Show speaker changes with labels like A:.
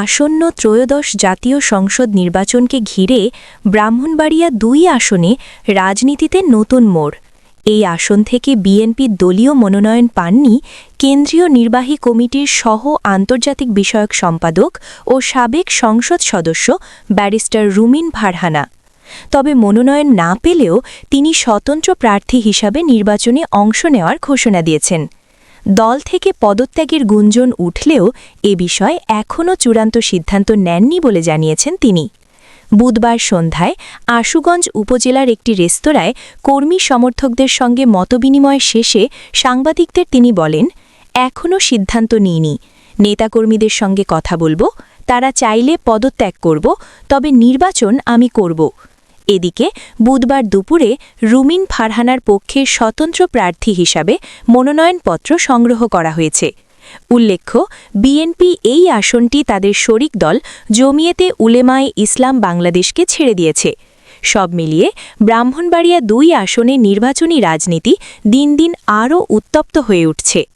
A: আসন্ন ত্রয়োদশ জাতীয় সংসদ নির্বাচনকে ঘিরে ব্রাহ্মণবাড়িয়া দুই আসনে রাজনীতিতে নতুন মোড়। এই আসন থেকে বিএনপি দলীয় মনোনয়ন পাননি কেন্দ্রীয় নির্বাহী কমিটির সহ আন্তর্জাতিক বিষয়ক সম্পাদক ও সাবেক সংসদ সদস্য ব্যারিস্টার রুমিন ভারহানা তবে মনোনয়ন না পেলেও তিনি স্বতন্ত্র প্রার্থী হিসাবে নির্বাচনে অংশ নেওয়ার ঘোষণা দিয়েছেন। দল থেকে পদত্যাগের গুঞ্জন উঠলেও এ বিষয়ে এখনও চূড়ান্ত সিদ্ধান্ত নেননি বলে জানিয়েছেন তিনি। বুধবার সন্ধ্যায় আশুগঞ্জ উপজেলার একটি রেস্তোরাঁয় কর্মী সমর্থকদের সঙ্গে মতবিনিময় শেষে সাংবাদিকদের তিনি বলেন, এখনও সিদ্ধান্ত নিইনি। নেতাকর্মীদের সঙ্গে কথা বলব, তারা চাইলে পদত্যাগ করব, তবে নির্বাচন আমি করব। এদিকে বুধবার দুপুরে রুমিন ফারহানার পক্ষে স্বতন্ত্র প্রার্থী হিসাবে মনোনয়নপত্র সংগ্রহ করা হয়েছে। উল্লেখ্য, বিএনপি এই আসনটি তাদের শরিক দল জমিয়েতে উলেমায়ে ইসলাম বাংলাদেশকে ছেড়ে দিয়েছে। সব মিলিয়ে ব্রাহ্মণবাড়িয়া দুই আসনে নির্বাচনী রাজনীতি দিন দিন আরও উত্তপ্ত হয়ে উঠছে।